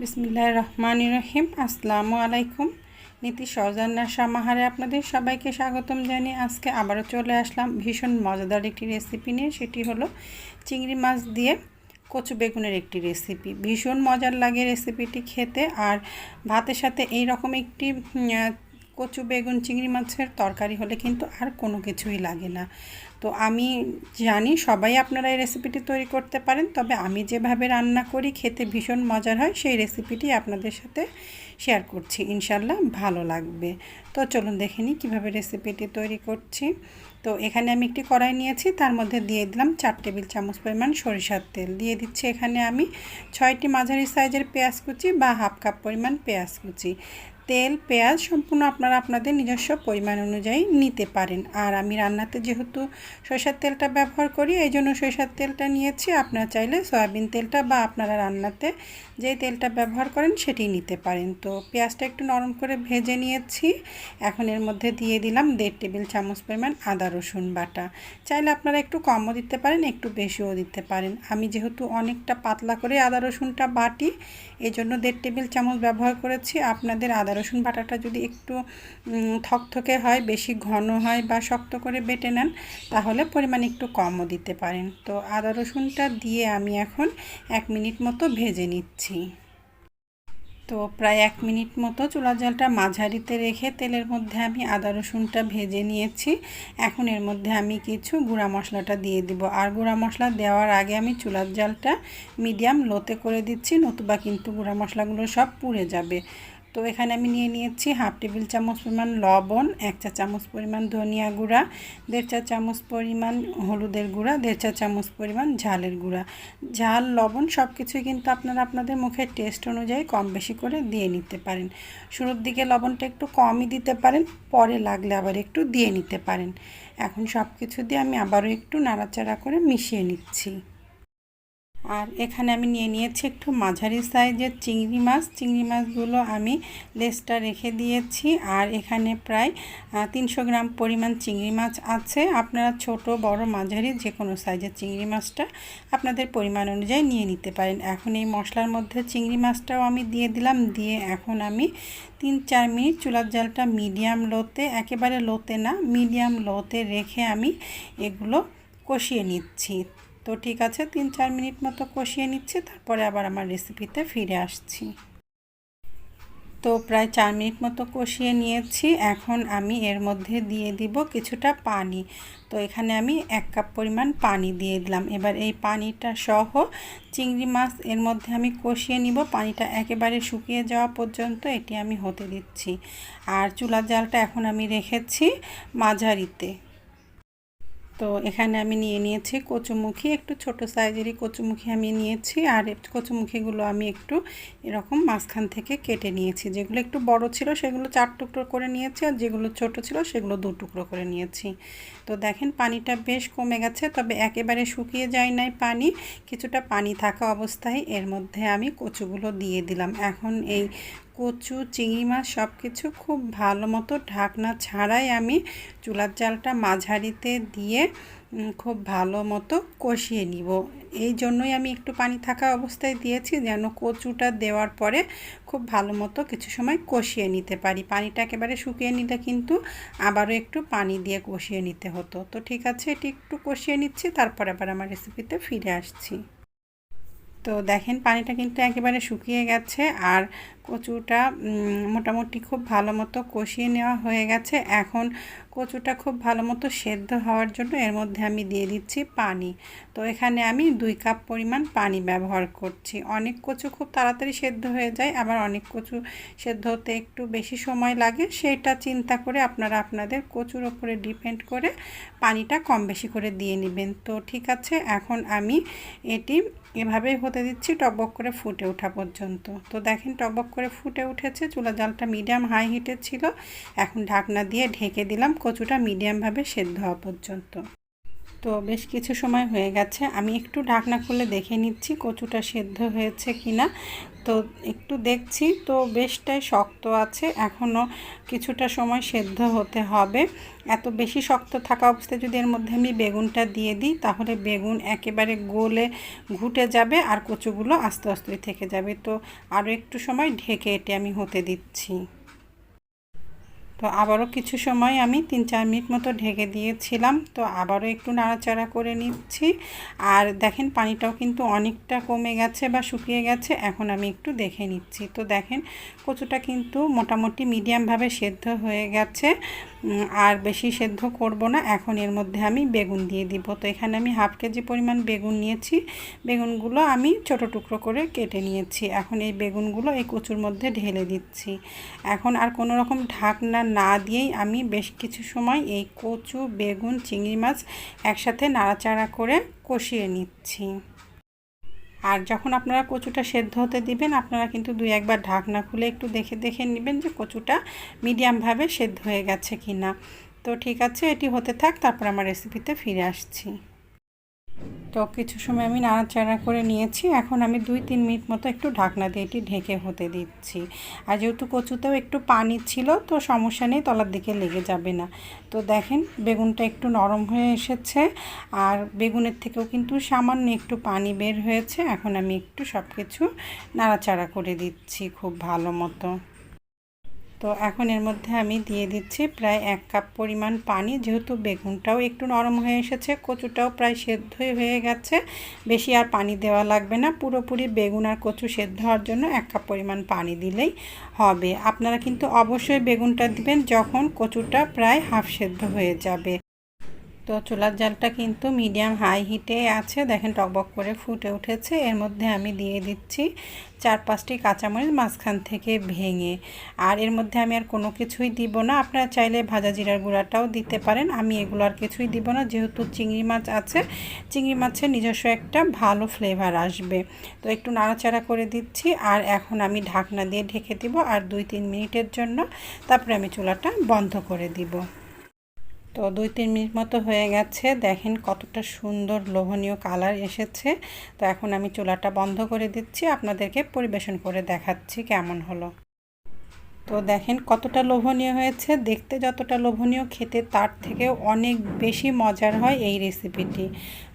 বিসমিল্লাহ রহমান রহিম আসসালামু আলাইকুম। নীতি সজান্নার সামাহারে আপনাদের সবাইকে স্বাগতম জানি আজকে আবারও চলে আসলাম ভীষণ মজাদার একটি রেসিপি নিয়ে। সেটি হলো চিংড়ি মাছ দিয়ে কচু বেগুনের একটি রেসিপি ভীষণ মজার লাগে রেসিপিটি খেতে। আর ভাতের সাথে এই রকম একটি কচু, বেগুন, চিংড়ি মাছের তরকারি হলে কিন্তু আর কোনো কিছুই লাগে না। তো আমি জানি সবাই আপনারা এই রেসিপিটি তৈরি করতে পারেন, তবে আমি যেভাবে রান্না করি, খেতে ভীষণ মজার হয়, সেই রেসিপিটি আপনাদের সাথে শেয়ার করছি। ইনশাল্লাহ ভালো লাগবে। তো চলুন দেখে নিই কীভাবে রেসিপিটি তৈরি করছি। তো এখানে আমি একটি কড়াই নিয়েছি, তার মধ্যে দিয়ে দিলাম চার টেবিল চামচ পরিমাণ সরিষার তেল। দিয়ে দিচ্ছি এখানে আমি ছয়টি মাঝারি সাইজের পেঁয়াজ কুচি বা হাফ কাপ পরিমাণ পেঁয়াজ কুচি। তেল, পেঁয়াজ সম্পূর্ণ আপনারা আপনাদের নিজস্ব পরিমাণ অনুযায়ী নিতে পারেন। আর আমি রান্নাতে যেহেতু সরিষার তেলটা ব্যবহার করি, এই জন্য সরিষার তেলটা নিয়েছি। আপনারা চাইলে সয়াবিন তেলটা বা আপনারা রান্নাতে যে তেলটা ব্যবহার করেন সেটি নিতে পারেন। তো পেঁয়াজটা একটু নরম করে ভেজে নিয়েছি। এখন এর মধ্যে দিয়ে দিলাম দেড় টেবিল চামচ পরিমাণ আদা, রসুন বাটা। চাইলে আপনারা একটু কমও দিতে পারেন, একটু বেশিও দিতে পারেন। আমি যেহেতু অনেকটা পাতলা করে আদা, রসুনটা বাটি এই জন্য দেড় টেবিল চামচ ব্যবহার করেছি। আপনাদের আদা রসুন বাটাটা যদি একটু থকথকে হয়, বেশি ঘন হয় বা শক্ত করে বেটে নেন, তাহলে পরিমাণ একটু কমও দিতে পারেন। তো আদা রসুনটা দিয়ে আমি এখন এক মিনিট মতো ভেজে নিচ্ছি। তো প্রায় এক মিনিট মতো চুলার জলটা মাঝারিতে রেখে তেলের মধ্যে আমি আদা রসুনটা ভেজে নিয়েছি। এখন এর মধ্যে আমি কিছু গুঁড়া মশলাটা দিয়ে দিব। আর গুঁড়া মশলা দেওয়ার আগে আমি চুলার জলটা মিডিয়াম লোতে করে দিচ্ছি, নতুবা কিন্তু গুঁড়া মশলাগুলো সব পুড়ে যাবে। তো এখানে আমি নিয়ে নিয়েছি হাফ টেবিল চামচ পরিমাণ লবণ, এক চা চামচ পরিমাণ ধনিয়া গুঁড়া, দেড় চা চামচ পরিমাণ হলুদের গুঁড়া, দেড় চা চামচ পরিমাণ ঝালের গুঁড়া। ঝাল, লবণ সব কিছুই কিন্তু আপনারা আপনাদের মুখের টেস্ট অনুযায়ী কম বেশি করে দিয়ে নিতে পারেন। শুরুর দিকে লবণটা একটু কমই দিতে পারেন, পরে লাগলে আবার একটু দিয়ে নিতে পারেন। এখন সব কিছু দিয়ে আমি আবারও একটু নাড়াচাড়া করে মিশিয়ে নিচ্ছি। আর এখানে আমি নিয়ে নিয়েছি একটু মাঝারি সাইজের চিংড়ি মাছ। চিংড়ি মাছগুলো আমি লেসটা রেখে দিয়েছি আর এখানে প্রায় তিনশো গ্রাম পরিমাণ চিংড়ি মাছ আছে। আপনারা ছোট, বড়, মাঝারি যে কোনো সাইজের চিংড়ি মাছটা আপনাদের পরিমাণ অনুযায়ী নিয়ে নিতে পারেন। এখন এই মশলার মধ্যে চিংড়ি মাছটাও আমি দিয়ে দিলাম। দিয়ে এখন আমি তিন, চার মিনিট চুলার জালটা মিডিয়াম লোতে, একেবারে লোতে না, মিডিয়াম লোতে রেখে আমি এগুলো কষিয়ে নিচ্ছি। তো ঠিক আছে, তিন চার মিনিট মতো কষিয়ে নিচ্ছি, তারপরে আবার আমার রেসিপিতে ফিরে আসছি। তো প্রায় চার মিনিট মতো কষিয়ে নিয়েছি, এখন আমি এর মধ্যে দিয়ে দিব কিছুটা পানি। তো এখানে আমি এক কাপ পরিমাণ পানি দিয়ে দিলাম। এবার এই পানিটা সহ চিংড়ি মাছ এর মধ্যে আমি কষিয়ে নিব। পানিটা একেবারে শুকিয়ে যাওয়া পর্যন্ত এটি আমি হতে দিচ্ছি। আর চুলার জালটা এখন আমি রেখেছি মাঝারিতে। তো এখানে আমি নিয়ে নিয়েছি কচুমুখী, একটু ছোট সাইজেরই কচুমুখী আমি নিয়েছি আর কচুমুখীগুলো আমি একটু এরকম মাঝখান থেকে কেটে নিয়েছি। যেগুলো একটু বড় ছিল সেগুলো চার টুকরো করে নিয়েছি আর যেগুলো ছোট ছিল সেগুলো দু টুকরো করে নিয়েছি। তো দেখেন পানিটা বেশ কমে গেছে, তবে একেবারে শুকিয়ে যায় নাই পানি, কিছুটা পানি থাকা অবস্থায় এর মধ্যে আমি কচুগুলো দিয়ে দিলাম। এখন এই কচু, চিংড়ি মাছ সব কিছু খুব ভালো মতো ঢাকনা ছাড়াই আমি চুলার জালটা মাঝারিতে দিয়ে খুব ভালো মতো কষিয়ে নিব। এই জন্যই আমি একটু পানি থাকা অবস্থায় দিয়েছি যেন কচুটা দেওয়ার পরে খুব ভালো মতো কিছু সময় কষিয়ে নিতে পারি। পানিটা একেবারে শুকিয়ে নিলে কিন্তু আবারও একটু পানি দিয়ে কষিয়ে নিতে হতো। তো ঠিক আছে, এটি একটু কষিয়ে নিচ্ছি, তারপর আবার আমার রেসিপিতে ফিরে আসছি। তো দেখেন, পানিটা কিন্তু একেবারে শুকিয়ে গেছে আর কচুটা মোটামুটি খুব ভালো মতো কষিয়ে নেওয়া হয়ে গেছে। এখন কচুটা খুব ভালো মতো সেদ্ধ হওয়ার জন্য এর মধ্যে আমি দিয়ে দিচ্ছি পানি। তো এখানে আমি দুই কাপ পরিমাণ পানি ব্যবহার করছি। অনেক কচু খুব তাড়াতাড়ি সেদ্ধ হয়ে যায়, আবার অনেক কচু সেদ্ধ হতে একটু বেশি সময় লাগে। সেটা চিন্তা করে আপনারা আপনাদের কচুর ওপরে ডিপেন্ড করে পানিটা কম বেশি করে দিয়ে নেবেন। তো ঠিক আছে, এখন আমি এটি এভাবেই হতে দিচ্ছি, টকবক করে ফুটে ওঠা পর্যন্ত। তো দেখেন টকবক করে ফুটে উঠেছে, চুলা জালটা মিডিয়াম হাই হিটে ছিল। এখন ঢাকনা দিয়ে ঢেকে দিলাম কচুটা মিডিয়ামভাবে সেদ্ধ হওয়া পর্যন্ত। তো বেশ কিছু সময় হয়ে গেছে। আমি একটু ঢাকনা খুলে দেখে নিচ্ছি কচুটা সেদ্ধ হয়েছে কিনা। তো একটু দেখছি, তো বেশটাই শক্ত আছে। এখনও কিছুটা সময় সেদ্ধ হতে হবে। এত বেশি শক্ত থাকা অবস্থায় যদি এর মধ্যে আমি বেগুনটা দিয়ে দিই, তাহলে বেগুন একেবারে গোলে ঘুটে যাবে আর কচুগুলো আস্তে আস্তে থেকে যাবে। তো আরও একটু সময় ঢেকে এটি আমি হতে দিচ্ছি। তো আবারও কিছু সময় আমি তিন চার মিনিট মতো ঢেকে দিয়েছিলাম, তো আবারও একটু নাড়াচাড়া করে নিচ্ছি। আর দেখেন পানিটাও কিন্তু অনেকটা কমে গেছে বা শুকিয়ে গেছে, এখন আমি একটু দেখে নিচ্ছি। তো দেখেন কচুটা কিন্তু মোটামুটি মিডিয়ামভাবে সেদ্ধ হয়ে গেছে আর বেশি সেদ্ধ করব না, এখন এর মধ্যে আমি বেগুন দিয়ে দিব। তো এখানে আমি হাফ কেজি পরিমাণ বেগুন নিয়েছি, বেগুনগুলো আমি ছোট টুকরো করে কেটে নিয়েছি। এখন এই বেগুনগুলো এই কচুর মধ্যে ঢেলে দিচ্ছি। এখন আর কোনো রকম ঢাকনা না দিয়েই আমি বেশ কিছু সময় এই কচু, বেগুন, চিংড়ি মাছ একসাথে নাড়াচাড়া করে কষিয়ে নিচ্ছি। আর যখন আপনারা কচুটা সেদ্ধ হতে দিবেন, আপনারা কিন্তু দুই একবার ঢাকনা খুলে একটু দেখে দেখে নেবেন যে কচুটা মিডিয়ামভাবে সেদ্ধ হয়ে গেছে কি না তো ঠিক আছে, এটি হতে থাক, তারপর আমার রেসিপিতে ফিরে আসছি। তো কিছু সময় আমি নাড়াচাড়া করে নিয়েছি। এখন আমি দুই তিন মিনিট মতো একটু ঢাকনা দিয়ে এটি ঢেকে হতে দিচ্ছি। আর যেহেতু কচুতেও একটু পানি ছিল, তো সমস্যা নেই, তলার দিকে লেগে যাবে না। তো দেখেন, বেগুনটা একটু নরম হয়ে এসেছে। আর বেগুনের থেকেও কিন্তু সামান্য একটু পানি বের হয়েছে। এখন আমি একটু সব কিছু নাড়াচাড়া করে দিচ্ছি খুব ভালো মতো। তো এখন এর মধ্যে আমি দিয়ে দিচ্ছি প্রায় এক কাপ পরিমাণ পানি, যেহেতু বেগুনটাও একটু নরম হয়ে এসেছে, কচুটাও প্রায় সেদ্ধই হয়ে গেছে। বেশি আর পানি দেওয়া লাগবে না, পুরোপুরি বেগুন আর কচু সেদ্ধ হওয়ার জন্য এক কাপ পরিমাণ পানি দিলেই হবে। আপনারা কিন্তু অবশ্যই বেগুনটা দিবেন যখন কচুটা প্রায় হাফ সেদ্ধ হয়ে যাবে। তো চুলার জালটা কিন্তু মিডিয়াম হাই হিটে আছে। দেখেন টকবক করে ফুটে উঠেছে। এর মধ্যে আমি দিয়ে দিচ্ছি চার পাঁচটি কাঁচামরিচ মাঝখান থেকে ভেঙে। আর এর মধ্যে আমি আর কোনো কিছুই দিব না। আপনারা চাইলে ভাজা জিরার গুঁড়াটাও দিতে পারেন। আমি এগুলো আর কিছুই দিব না। যেহেতু চিংড়ি মাছ আছে, চিংড়ি মাছের নিজস্ব একটা ভালো ফ্লেভার আসবে। তো একটু নাড়াচাড়া করে দিচ্ছি। আর এখন আমি ঢাকনা দিয়ে ঢেকে দিব। আর দুই তিন মিনিটের জন্য তারপরে আমি চুলাটা বন্ধ করে দিব। তো দুই, তিন মিনিট মতো হয়ে গেছে। দেখেন কতটা সুন্দর লোভনীয় কালার এসেছে। তো এখন আমি চুলাটা বন্ধ করে দিচ্ছি। আপনাদেরকে পরিবেশন করে দেখাচ্ছি কেমন হলো। তো দেখেন কতটা লোভনীয় হয়েছে। দেখতে যতটা লোভনীয়, খেতে তার থেকেও অনেক বেশি মজার হয় এই রেসিপিটি।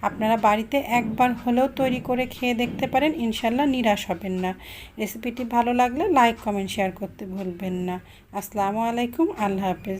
আপনারা বাড়িতে একবার হলেও তৈরি করে খেয়ে দেখতে পারেন। ইনশাল্লাহ নিরাশ হবেন না। রেসিপিটি ভালো লাগলে লাইক, কমেন্ট, শেয়ার করতে ভুলবেন না। আসসালামু আলাইকুম। আল্লাহ হাফেজ।